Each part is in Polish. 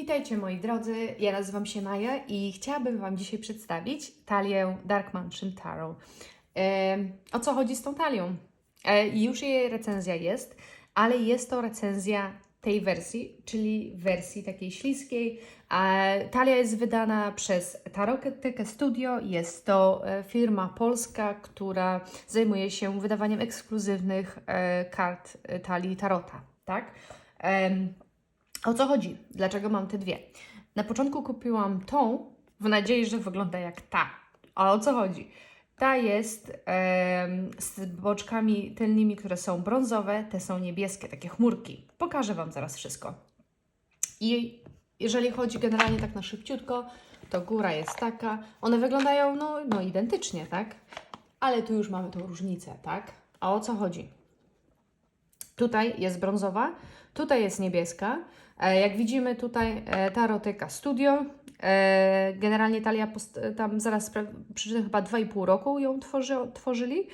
Witajcie moi drodzy, ja nazywam się Maja i chciałabym Wam dzisiaj przedstawić talię Dark Mansion Tarot. E, o co chodzi z tą talią? E, już jej recenzja jest, ale jest to recenzja tej wersji, czyli wersji takiej śliskiej. E, talia jest wydana przez Tarotekę Studio. Jest to e, firma polska, która zajmuje się wydawaniem ekskluzywnych e, kart e, talii Tarota, tak? Em, o co chodzi? Dlaczego mam te dwie? Na początku kupiłam tą w nadziei, że wygląda jak ta. A o co chodzi? Ta jest em, z boczkami tylnymi, które są brązowe, te są niebieskie, takie chmurki. Pokażę Wam zaraz wszystko. I jeżeli chodzi generalnie tak na szybciutko, to góra jest taka. One wyglądają no, no identycznie, tak? Ale tu już mamy tą różnicę, tak? A o co chodzi? Tutaj jest brązowa, tutaj jest niebieska. E, Jak widzimy tutaj e, Tarotyka Studio. E, Generalnie Talia tam zaraz przeczytam chyba 2,5 roku ją tworzy, tworzyli.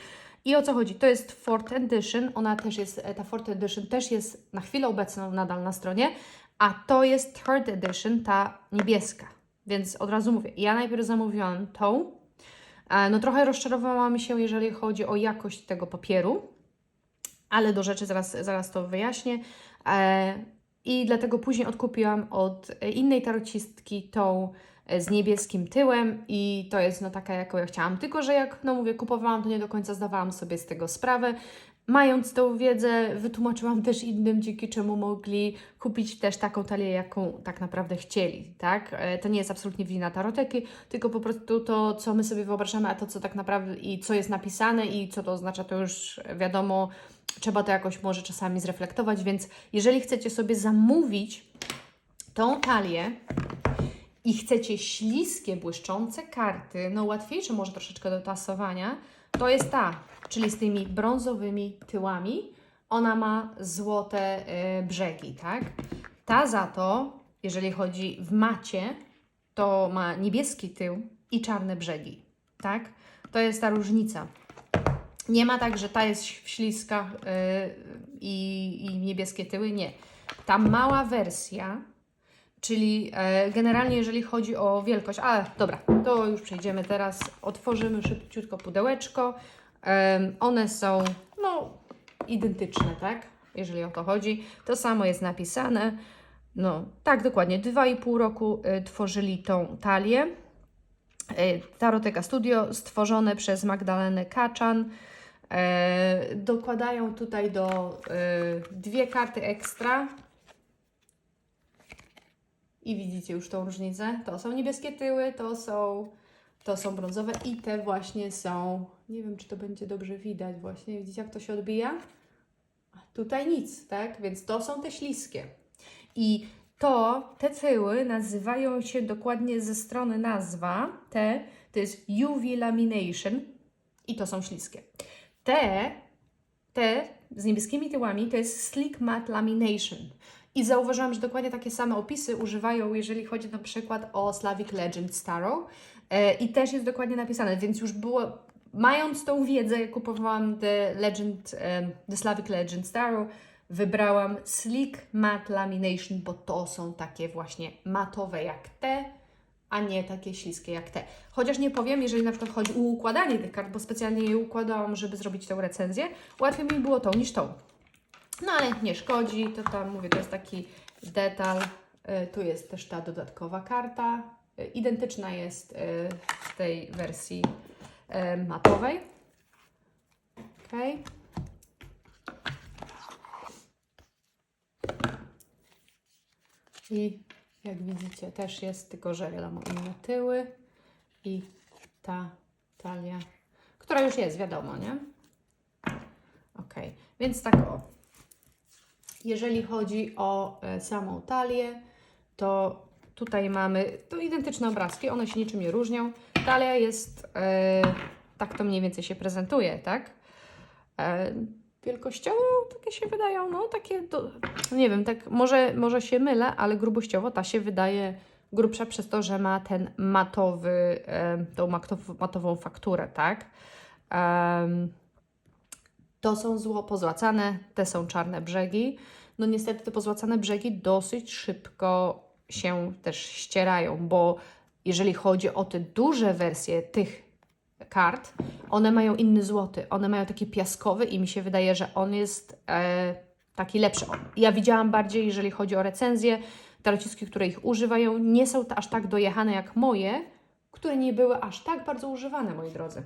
I o co chodzi? To jest Fourth Edition. Ona też jest, ta Fourth Edition też jest na chwilę obecną nadal na stronie, a to jest Third Edition, ta niebieska. Więc od razu mówię, ja najpierw zamówiłam tą. No trochę rozczarowałam się, jeżeli chodzi o jakość tego papieru ale do rzeczy zaraz, zaraz to wyjaśnię. E, I dlatego później odkupiłam od innej tarocistki tą e, z niebieskim tyłem i to jest no taka, jaką ja chciałam. Tylko, że jak no mówię, kupowałam, to nie do końca zdawałam sobie z tego sprawę. Mając tą wiedzę, wytłumaczyłam też innym, dzięki czemu mogli kupić też taką talię, jaką tak naprawdę chcieli, tak? E, To nie jest absolutnie wina taroteki, tylko po prostu to, co my sobie wyobrażamy, a to, co tak naprawdę i co jest napisane i co to oznacza, to już wiadomo, trzeba to jakoś może czasami zreflektować, więc jeżeli chcecie sobie zamówić tą talię i chcecie śliskie, błyszczące karty, no łatwiejsze może troszeczkę do tasowania, to jest ta, czyli z tymi brązowymi tyłami. Ona ma złote y, brzegi, tak? Ta za to, jeżeli chodzi w macie, to ma niebieski tył i czarne brzegi, tak? To jest ta różnica. Nie ma tak, że ta jest w śliskach yy, i, i niebieskie tyły. Nie. Ta mała wersja, czyli e, generalnie jeżeli chodzi o wielkość, ale dobra, to już przejdziemy teraz. Otworzymy szybciutko pudełeczko. One są no identyczne, tak? Jeżeli o to chodzi. To samo jest napisane. No, tak, dokładnie. Dwa i pół roku y, tworzyli tą talię. Y, Taroteka Studio stworzone przez Magdalenę Kaczan. E, dokładają tutaj do e, dwie karty ekstra. I widzicie już tą różnicę. To są niebieskie tyły, to są, to są brązowe i te właśnie są. Nie wiem, czy to będzie dobrze widać właśnie. Widzicie, jak to się odbija? Tutaj nic, tak? Więc to są te śliskie. I to, te tyły nazywają się dokładnie ze strony nazwa, te, to jest UV Lamination i to są śliskie. Te, te z niebieskimi tyłami to jest Slick Matte Lamination. I zauważyłam, że dokładnie takie same opisy używają, jeżeli chodzi na przykład o Slavic Legend Tarot. E, I też jest dokładnie napisane, więc już było, mając tą wiedzę, kupowałam The Legend, e, The Slavic Legend Tarot, wybrałam Slick Matte Lamination, bo to są takie właśnie matowe jak te, a nie takie śliskie jak te. Chociaż nie powiem, jeżeli na przykład chodzi o układanie tych kart, bo specjalnie je układałam, żeby zrobić tę recenzję, łatwiej mi było tą niż tą. No ale nie szkodzi, to tam mówię, to jest taki detal. Y, Tu jest też ta dodatkowa karta. Y, Identyczna jest y, w tej wersji matowej. Okay. I jak widzicie, też jest, tylko że wiadomo, inne tyły i ta talia, która już jest, wiadomo, nie? Ok, więc tak o. Jeżeli chodzi o e, samą talię, to tutaj mamy to identyczne obrazki, one się niczym nie różnią. Talia jest, e, tak to mniej więcej się prezentuje, tak? E, wielkościowo takie się wydają, no takie, do, nie wiem, tak może, może się mylę, ale grubościowo ta się wydaje grubsza przez to, że ma ten matowy, tą matow, matową fakturę, tak? To są zło pozłacane, te są czarne brzegi. No niestety te pozłacane brzegi dosyć szybko się też ścierają, bo jeżeli chodzi o te duże wersje tych kart, one mają inny złoty, one mają taki piaskowy i mi się wydaje, że on jest e, taki lepszy. Ja widziałam bardziej, jeżeli chodzi o recenzje, tarociski, które ich używają, nie są aż tak dojechane jak moje, które nie były aż tak bardzo używane, moi drodzy.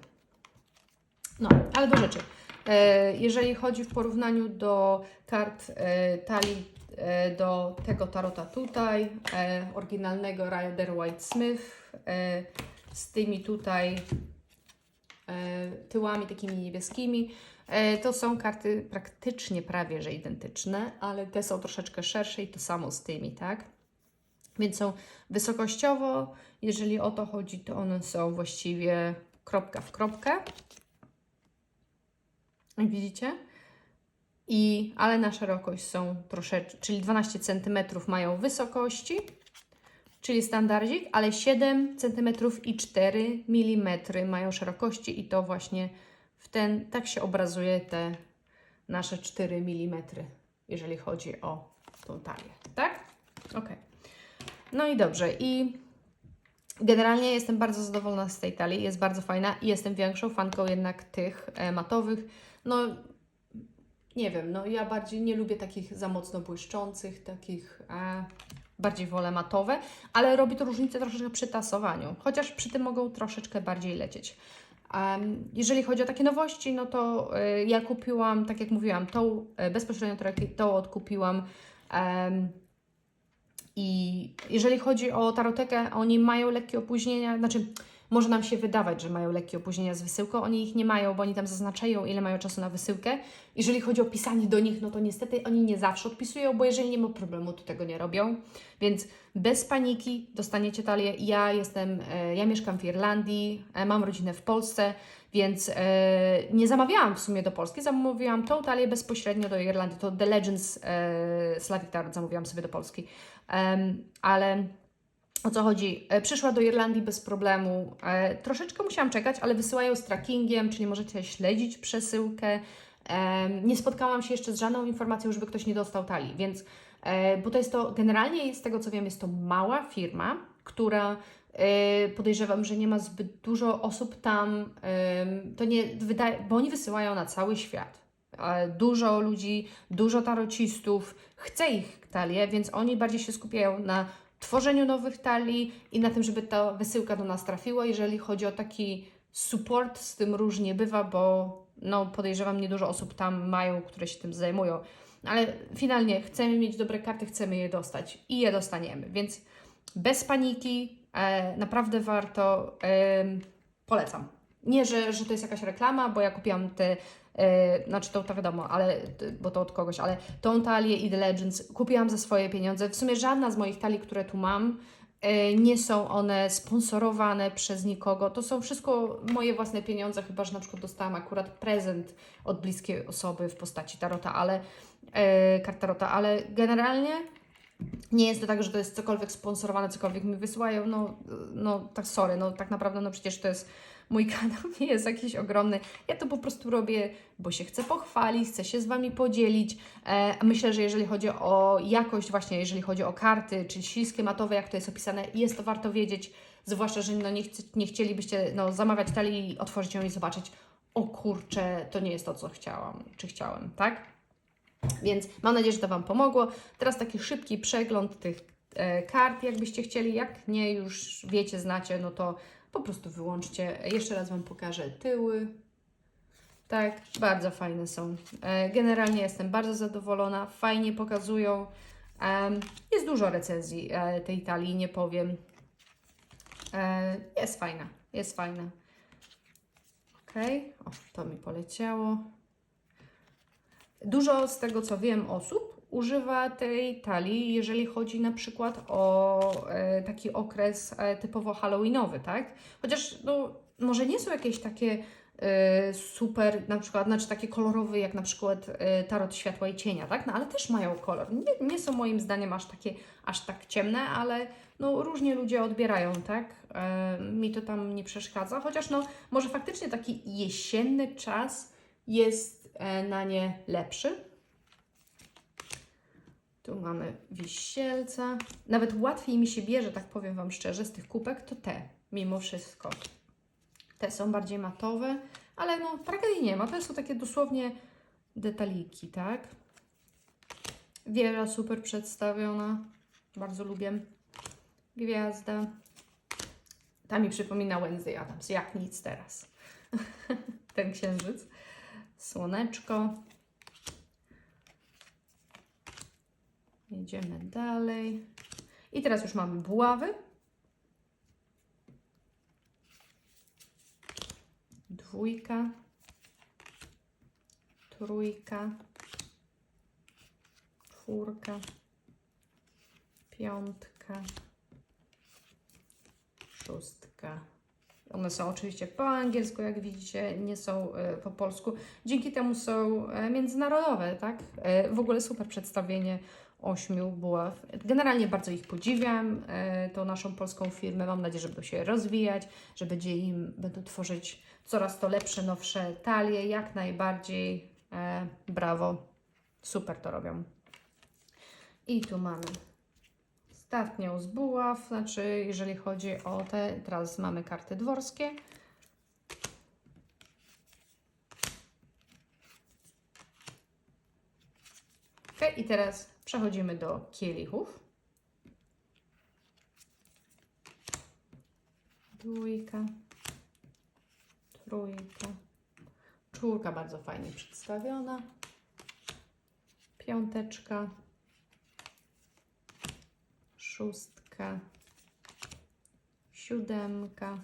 No, ale do rzeczy. E, Jeżeli chodzi w porównaniu do kart e, talii e, do tego tarota tutaj, e, oryginalnego Rider White Smith, e, z tymi tutaj tyłami takimi niebieskimi, e, to są karty praktycznie prawie że identyczne, ale te są troszeczkę szersze i to samo z tymi, tak? Więc są wysokościowo, jeżeli o to chodzi, to one są właściwie kropka w kropkę. Widzicie? I, ale na szerokość są troszeczkę, czyli 12 cm mają wysokości, czyli standardzik, ale 7 cm i 4 mm mają szerokości i to właśnie w ten, tak się obrazuje te nasze 4 mm, jeżeli chodzi o tą talię, tak? Ok. No i dobrze, i generalnie jestem bardzo zadowolona z tej talii, jest bardzo fajna i jestem większą fanką jednak tych e, matowych. No, nie wiem, no ja bardziej nie lubię takich za mocno błyszczących, takich e, bardziej wolę matowe, ale robi to różnicę troszeczkę przy tasowaniu, chociaż przy tym mogą troszeczkę bardziej lecieć. Em, jeżeli chodzi o takie nowości, no to e, ja kupiłam, tak jak mówiłam, tą e, bezpośrednio tą- odkupiłam. em, i jeżeli chodzi o tarotekę, oni mają lekkie opóźnienia, znaczy może nam się wydawać, że mają lekkie opóźnienia z wysyłką, oni ich nie mają, bo oni tam zaznaczają, ile mają czasu na wysyłkę. Jeżeli chodzi o pisanie do nich, no to niestety oni nie zawsze odpisują, bo jeżeli nie ma problemu, to tego nie robią. Więc bez paniki dostaniecie talię. Ja jestem, e, ja mieszkam w Irlandii, e, mam rodzinę w Polsce, więc e, nie zamawiałam w sumie do Polski, zamówiłam tą talię bezpośrednio do Irlandii. To The Legends Slavic Tarot zamówiłam sobie do Polski. Ale o co chodzi? E, Przyszła do Irlandii bez problemu. E, troszeczkę musiałam czekać, ale wysyłają z trackingiem, czyli możecie śledzić przesyłkę. Em, nie spotkałam się jeszcze z żadną informacją, żeby ktoś nie dostał talii, więc e, bo to jest to, generalnie z tego co wiem, jest to mała firma, która e, podejrzewam, że nie ma zbyt dużo osób tam, to nie wydaje, bo oni wysyłają na cały świat. E, Dużo ludzi, dużo tarocistów chce ich talie, więc oni bardziej się skupiają na tworzeniu nowych talii i na tym, żeby ta wysyłka do nas trafiła. Jeżeli chodzi o taki support, z tym różnie bywa, bo no, podejrzewam, niedużo osób tam mają, które się tym zajmują. Ale finalnie chcemy mieć dobre karty, chcemy je dostać i je dostaniemy. Więc bez paniki, e, naprawdę warto, em, polecam. Nie, że, że to jest jakaś reklama, bo ja kupiłam te, e, znaczy to, to wiadomo, ale, bo to od kogoś, ale tą talię i The Legends kupiłam za swoje pieniądze. W sumie żadna z moich talii, które tu mam, e, nie są one sponsorowane przez nikogo. To są wszystko moje własne pieniądze, chyba że na przykład dostałam akurat prezent od bliskiej osoby w postaci tarota, ale e, kart tarota, ale generalnie nie jest to tak, że to jest cokolwiek sponsorowane, cokolwiek mi wysyłają, no, no tak sorry, no tak naprawdę, no przecież to jest mój kanał nie jest jakiś ogromny. Ja to po prostu robię, bo się chcę pochwalić, chcę się z Wami podzielić. E, myślę, że jeżeli chodzi o jakość, właśnie jeżeli chodzi o karty, czy śliskie matowe, jak to jest opisane, jest to warto wiedzieć, zwłaszcza, że no nie, chci- nie chcielibyście no, zamawiać talii, otworzyć ją i zobaczyć, o kurczę, to nie jest to, co chciałam, czy chciałem, tak? Więc mam nadzieję, że to Wam pomogło. Teraz taki szybki przegląd tych e, kart, jakbyście chcieli. Jak nie już wiecie, znacie, no to po prostu wyłączcie. Jeszcze raz Wam pokażę tyły. Tak, bardzo fajne są. E, Generalnie jestem bardzo zadowolona, fajnie pokazują. Jest dużo recenzji e, tej talii, nie powiem. E, Jest fajna, jest fajna. Ok, o, to mi poleciało. Dużo z tego co wiem osób używa tej talii, jeżeli chodzi na przykład o e, taki okres e, typowo halloweenowy, tak? Chociaż no, może nie są jakieś takie e, super, na przykład, znaczy takie kolorowe, jak na przykład tarot światła i cienia, tak? No ale też mają kolor. Nie, nie są moim zdaniem aż takie, aż tak ciemne, ale no różnie ludzie odbierają, tak? Mi to tam nie przeszkadza, chociaż no może faktycznie taki jesienny czas jest na nie lepszy. Tu mamy wisielca. Nawet łatwiej mi się bierze, tak powiem Wam szczerze, z tych kubek to te, mimo wszystko. Te są bardziej matowe, ale no tragedii nie ma. To są takie dosłownie detaliki, tak? Wieża super przedstawiona. Bardzo lubię. Gwiazda. Ta mi przypomina Wednesday Adams, jak nic teraz. Ten księżyc. Słoneczko. Jedziemy dalej. I teraz już mamy buławy. Dwójka. Trójka. Czwórka. Piątka. Szóstka. One są oczywiście po angielsku, jak widzicie, nie są e, po polsku. Dzięki temu są e, międzynarodowe, tak? E, w ogóle super przedstawienie ośmiu buław. Generalnie bardzo ich podziwiam, e, tą naszą polską firmę. Mam nadzieję, że będą się rozwijać, że będzie im, będą tworzyć coraz to lepsze, nowsze talie, jak najbardziej. E, brawo, super to robią. I tu mamy ostatnią z buław, znaczy jeżeli chodzi o te, teraz mamy karty dworskie. I teraz przechodzimy do kielichów. Dwójka, trójka, czwórka bardzo fajnie przedstawiona, piąteczka, szóstka, siódemka.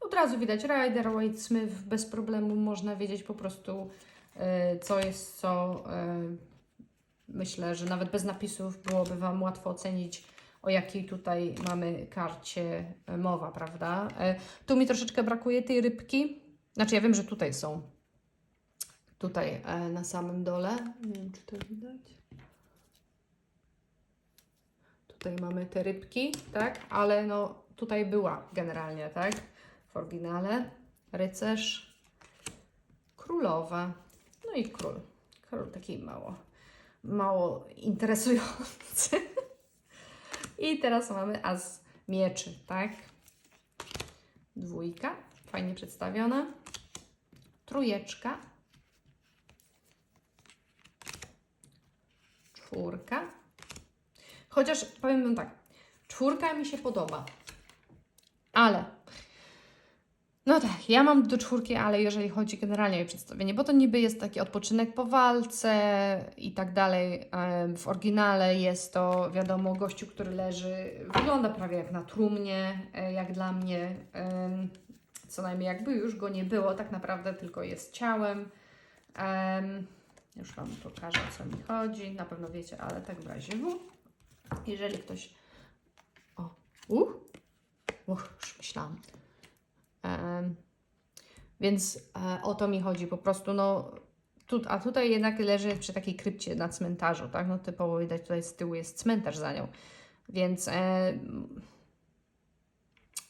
Od razu widać Rider, White Smith, bez problemu można wiedzieć po prostu, y, co jest co. Myślę, że nawet bez napisów byłoby Wam łatwo ocenić, o jakiej tutaj mamy karcie y, mowa, prawda? Y, Tu mi troszeczkę brakuje tej rybki. Znaczy, ja wiem, że tutaj są. Tutaj e, na samym dole. Nie wiem, czy to widać. Tutaj mamy te rybki, tak? Ale no tutaj była generalnie, tak? W oryginale. Rycerz, królowa, no i król. Król taki mało, mało interesujący. I teraz mamy as mieczy, tak? Dwójka, fajnie przedstawiona. Trójeczka. Czwórka. Chociaż powiem Wam tak, czwórka mi się podoba, ale no tak, ja mam do czwórki, ale jeżeli chodzi generalnie o jej przedstawienie, bo to niby jest taki odpoczynek po walce i tak dalej. W oryginale jest to, wiadomo, gościu, który leży, wygląda prawie jak na trumnie, e, jak dla mnie. Co najmniej jakby już go nie było, tak naprawdę tylko jest ciałem. Em, Już Wam pokażę, o co mi chodzi. Na pewno wiecie, ale tak w razie W. Jeżeli ktoś. O, uch, uch, już myślałam. Więc e, o to mi chodzi po prostu. No, tu, a tutaj jednak leży przy takiej krypcie na cmentarzu, tak? No typowo widać tutaj z tyłu jest cmentarz za nią. Więc e,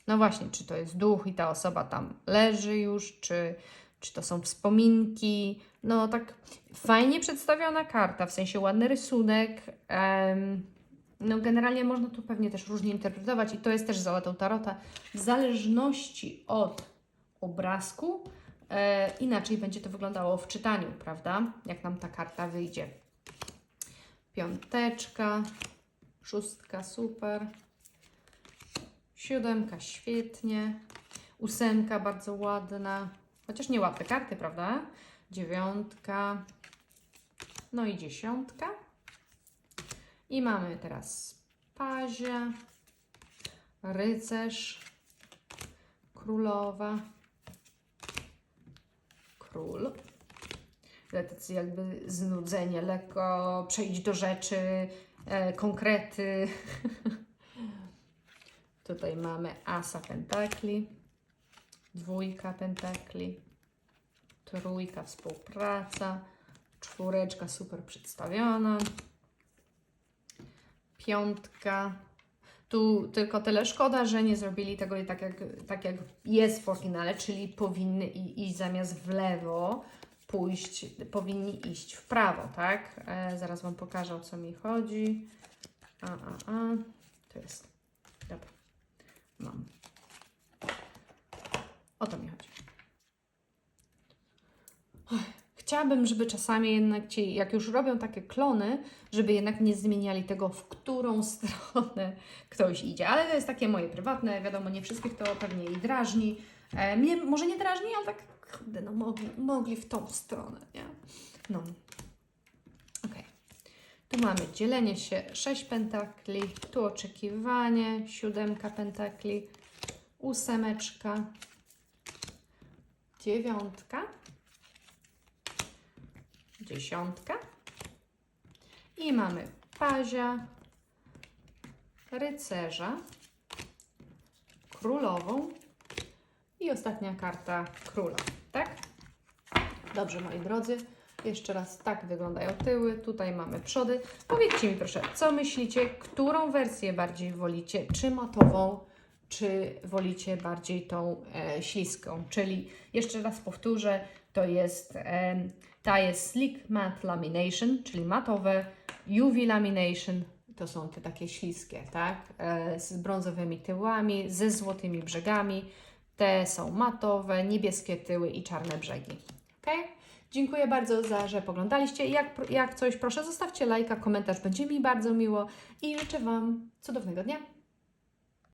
no właśnie, czy to jest duch i ta osoba tam leży już, czy, czy to są wspominki. No tak fajnie przedstawiona karta, w sensie ładny rysunek. em, no generalnie można tu pewnie też różnie interpretować i to jest też zaletą tarota. W zależności od obrazku e, inaczej będzie to wyglądało w czytaniu, prawda? Jak nam ta karta wyjdzie. Piąteczka, szóstka, super. Siódemka, świetnie. Ósemka, bardzo ładna. Chociaż nie łatwe karty, prawda? Dziewiątka. No i dziesiątka. I mamy teraz pazia, rycerz, królowa, król. Tacy jakby znudzenie, lekko przejść do rzeczy, e, konkrety. Tutaj mamy asa pentakli, dwójka pentakli, trójka współpraca, czwóreczka super przedstawiona, piątka. Tu tylko tyle szkoda, że nie zrobili tego tak jak, tak jak jest w oryginale, czyli powinny iść zamiast w lewo, pójść, powinni iść w prawo, tak? E, zaraz Wam pokażę, o co mi chodzi. A, a, a. To jest. Dobra. Mam. O to mi chodzi. Chciałabym, żeby czasami jednak ci, jak już robią takie klony, żeby jednak nie zmieniali tego, w którą stronę ktoś idzie. Ale to jest takie moje prywatne, wiadomo, nie wszystkich to pewnie i drażni. E, mnie może nie drażni, ale tak, kurde, no mogli, mogli w tą stronę, nie? No. Okej. Tu mamy dzielenie się 6 pentakli, tu oczekiwanie, siódemka pentakli, ósemeczka, dziewiątka, dziesiątka i mamy pazia, rycerza, królową i ostatnia karta króla, tak? Dobrze, moi drodzy. Jeszcze raz tak wyglądają tyły. Tutaj mamy przody. Powiedzcie mi proszę, co myślicie, którą wersję bardziej wolicie? Czy matową, czy wolicie bardziej tą e, śliską? Czyli jeszcze raz powtórzę, to jest em, ta jest Slick Matte Lamination, czyli matowe, UV Lamination, to są te takie śliskie, tak? E, z brązowymi tyłami, ze złotymi brzegami. Te są matowe, niebieskie tyły i czarne brzegi. Ok? Dziękuję bardzo za, że poglądaliście. Jak, jak coś, proszę zostawcie lajka, komentarz, będzie mi bardzo miło i życzę Wam cudownego dnia.